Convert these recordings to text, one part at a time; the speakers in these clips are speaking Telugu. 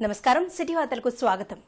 నమస్కారం. సిటీ వార్తలకు స్వాగతం.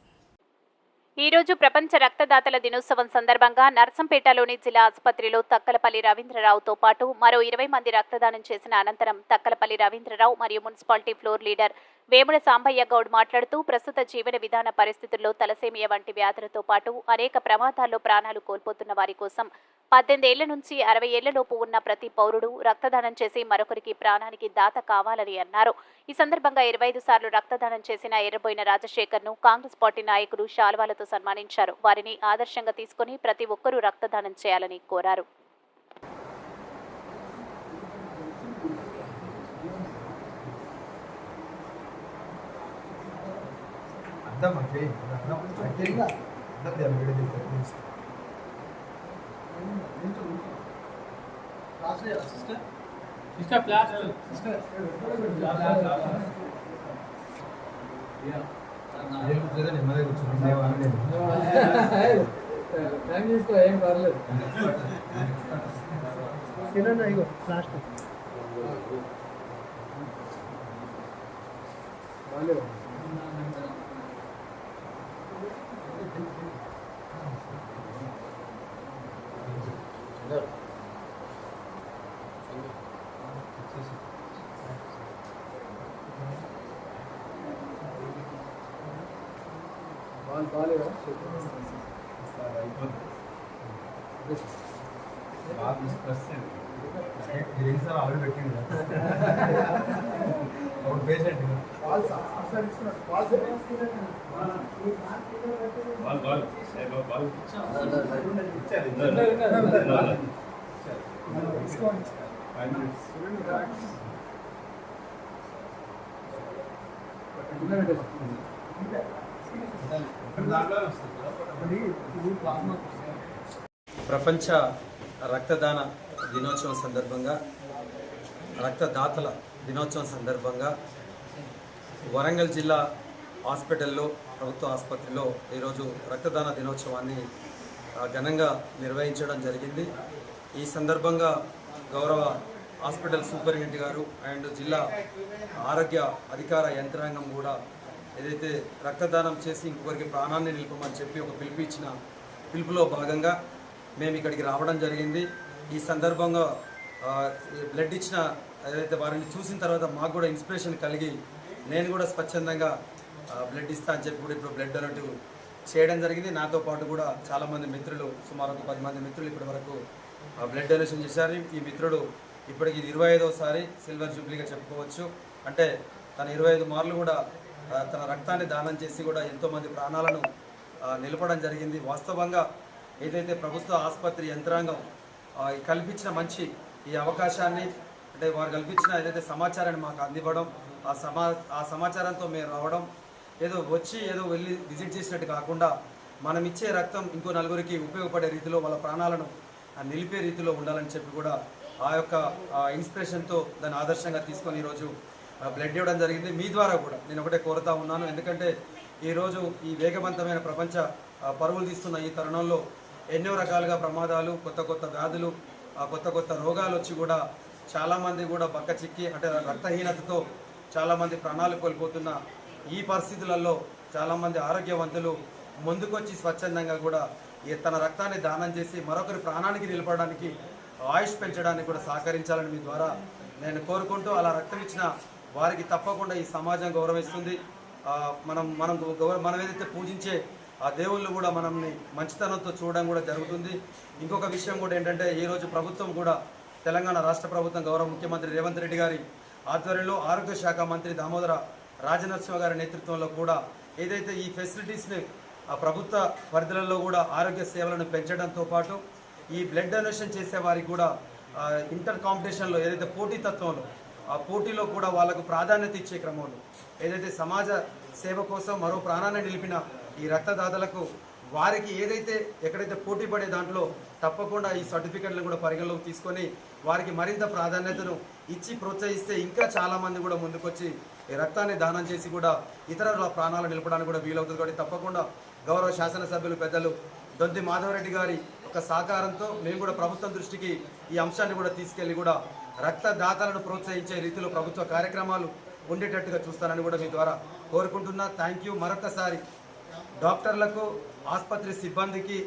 ఈ రోజు ప్రపంచ రక్తదాతల దినోత్సవం సందర్భంగా నర్సంపేటలోని జిల్లా ఆసుపత్రిలో తక్కలపల్లి రవీంద్రరావుతో పాటు మరో ఇరవై మంది రక్తదానం చేసిన అనంతరం తక్కలపల్లి రవీంద్రరావు మరియు municipality floor leader Vemula Sambaiah Goud మాట్లాడుతూ ప్రస్తుత జీవన విధాన పరిస్థితుల్లో తలసేమియా వంటి వ్యాధులతో పాటు అనేక ప్రమాదాల్లో ప్రాణాలు కోల్పోతున్న వారి కోసం పద్దెనిమిది ఏళ్ళ నుంచి అరవై ఏళ్ళలోపు ఉన్న ప్రతి పౌరుడు రక్తదానం చేసి మరొకరికి ప్రాణానికి దాత కావాలని అన్నారు. ఈ సందర్భంగా ఇరవై ఐదు సార్లు రక్తదానం చేసిన ఎర్రబోయిన రాజశేఖర్ను కాంగ్రెస్ పార్టీ నాయకులు శాల్వాలతో సన్మానించారు. వారిని ఆదర్శంగా తీసుకుని ప్రతి ఒక్కరూ రక్తదానం చేయాలని కోరారు. అర్థం అంటే అర్థం అంటే అర్థం సిస్టర్ ప్లాస్ అదే కూర్చోదా నెమ్మదిగా కూర్చోండి నేను అనలేదు టైం తీసుకో ఏం పర్లేదు తినండి ఇగో లాస్ట్ బాగాలేదు బాగా బాగాలేదా బాగా ప్లస్ మీరు ఎన్నిసార్లు ఆల్రెడీ పెట్టింది ఒక పేషెంట్ ప్రపంచ రక్తదాన దినోత్సవం సందర్భంగా రక్తదాతల దినోత్సవం సందర్భంగా వరంగల్ జిల్లా హాస్పిటల్లో ప్రభుత్వ ఆసుపత్రిలో ఈరోజు రక్తదాన దినోత్సవాన్ని ఘనంగా నిర్వహించడం జరిగింది. ఈ సందర్భంగా గౌరవ హాస్పిటల్ సూపరింటెండెంట్ గారు అండ్ జిల్లా ఆరోగ్య అధికార యంత్రాంగం కూడా ఏదైతే రక్తదానం చేసి ఇంకొకరికి ప్రాణాన్ని నిలుపమని చెప్పి ఒక పిలుపు ఇచ్చిన పిలుపులో భాగంగా మేము ఇక్కడికి రావడం జరిగింది. ఈ సందర్భంగా బ్లడ్ ఇచ్చిన ఏదైతే వారిని చూసిన తర్వాత మాకు కూడా ఇన్స్పిరేషన్ కలిగి నేను కూడా స్వచ్ఛందంగా బ్లడ్ ఇస్తా అని చెప్పి కూడా ఇప్పుడు బ్లడ్ డొనేటివ్ చేయడం జరిగింది. నాతో పాటు కూడా చాలామంది మిత్రులు సుమారు ఒక పది మంది మిత్రులు ఇప్పటి వరకు బ్లడ్ డొనేషన్ చేశారు. ఈ మిత్రుడు ఇప్పటికి ఇది ఇరవై ఐదవసారి సిల్వర్ జూబ్లీగా చెప్పుకోవచ్చు. అంటే తన ఇరవై ఐదు మార్లు కూడా తన రక్తాన్ని దానం చేసి కూడా ఎంతోమంది ప్రాణాలను నిలపడం జరిగింది. వాస్తవంగా ఏదైతే ప్రభుత్వ ఆసుపత్రి యంత్రాంగం కల్పించిన మంచి ఈ అవకాశాన్ని అంటే వారు కల్పించిన ఏదైతే సమాచారాన్ని మాకు అందివ్వడం ఆ సమా ఆ సమాచారంతో మేము రావడం ఏదో వచ్చి ఏదో వెళ్ళి విజిట్ చేసినట్టు కాకుండా మనం ఇచ్చే రక్తం ఇంకో నలుగురికి ఉపయోగపడే రీతిలో వాళ్ళ ప్రాణాలను నిలిపే రీతిలో ఉండాలని చెప్పి కూడా ఆ యొక్క ఇన్స్పిరేషన్తో దాన్ని ఆదర్శంగా తీసుకొని ఈరోజు బ్లడ్ ఇవ్వడం జరిగింది. మీ ద్వారా కూడా నేను ఒకటే కోరుతా ఉన్నాను. ఎందుకంటే ఈరోజు ఈ వేగవంతమైన ప్రపంచ పరువులు పరుగులు తీస్తున్న ఈ తరుణంలో ఎన్నో రకాలుగా ప్రమాదాలు కొత్త కొత్త వ్యాధులు ఆ, కొత్త కొత్త రోగాలు వచ్చి కూడా చాలామంది కూడా బక్క చిక్కి అంటే రక్తహీనతతో చాలామంది ప్రాణాలు కోల్పోతున్న ఈ పరిస్థితులలో చాలామంది ఆరోగ్యవంతులు ముందుకొచ్చి స్వచ్ఛందంగా కూడా ఈ తన రక్తాన్ని దానం చేసి మరొకరి ప్రాణానికి నిలపడానికి ఆయుష్ పెంచడానికి కూడా సహకరించాలని మీ ద్వారా నేను కోరుకుంటూ అలా రక్తం ఇచ్చిన వారికి తప్పకుండా ఈ సమాజం గౌరవిస్తుంది. మనం మనం గౌరవ మనం ఏదైతే పూజించే ఆ దేవుళ్ళు కూడా మనల్ని మంచితనంతో చూడడం కూడా జరుగుతుంది. ఇంకొక విషయం కూడా ఏంటంటే ఈ రోజు ప్రభుత్వం కూడా తెలంగాణ రాష్ట్ర ప్రభుత్వం గౌరవ ముఖ్యమంత్రి రేవంత్ రెడ్డి గారి ఆధ్వర్యంలో ఆరోగ్య శాఖ మంత్రి దామోదర రాజనరసింహ గారి నేతృత్వంలో కూడా ఏదైతే ఈ ఫెసిలిటీస్ని ఆ ప్రభుత్వ పరిధులలో కూడా ఆరోగ్య సేవలను పెంచడంతో పాటు ఈ బ్లడ్ డొనేషన్ చేసే వారికి కూడా ఇంటర్ కాంపిటీషన్లో ఏదైతే పోటీతత్వంలో ఆ పోటీలో కూడా వాళ్ళకు ప్రాధాన్యత ఇచ్చే క్రమంలో ఏదైతే సమాజ సేవ కోసం మరో ప్రాణాన్ని నిలిపిన ఈ రక్తదాతలకు వారికి ఏదైతే ఎక్కడైతే పోటీ పడే దాంట్లో తప్పకుండా ఈ సర్టిఫికెట్లను కూడా పరిగణలోకి తీసుకొని వారికి మరింత ప్రాధాన్యతను ఇచ్చి ప్రోత్సహిస్తే ఇంకా చాలామంది కూడా ముందుకొచ్చి ఈ రక్తాన్ని దానం చేసి కూడా ఇతరుల ప్రాణాలు నిలపడానికి కూడా వీలవుతుంది కాబట్టి తప్పకుండా గౌరవ శాసనసభ్యులు పెద్దలు దొంతి మాధవరెడ్డి గారి ఒక సహకారంతో మేము కూడా ప్రభుత్వం దృష్టికి ఈ అంశాన్ని కూడా తీసుకెళ్ళి కూడా రక్తదాతలను ప్రోత్సహించే రీతిలో ప్రభుత్వ కార్యక్రమాలు ఉండేటట్టుగా చూస్తానని కూడా మీ ద్వారా కోరుకుంటున్నా. థ్యాంక్ యూ మరొకసారి డాక్టర్లకు ఆసుపత్రి సిబ్బందికి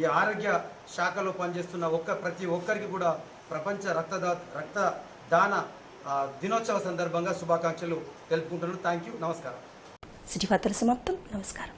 ఈ ఆరోగ్య శాఖలో పనిచేస్తున్న ఒక్క ప్రతి ఒక్కరికి కూడా ప్రపంచ రక్తదా రక్తదాన దినోత్సవ సందర్భంగా శుభాకాంక్షలు తెలుపుకుంటున్నాను. థ్యాంక్ యూ నమస్కారం. సిటీ వార్తల సమాప్తం. నమస్కారం.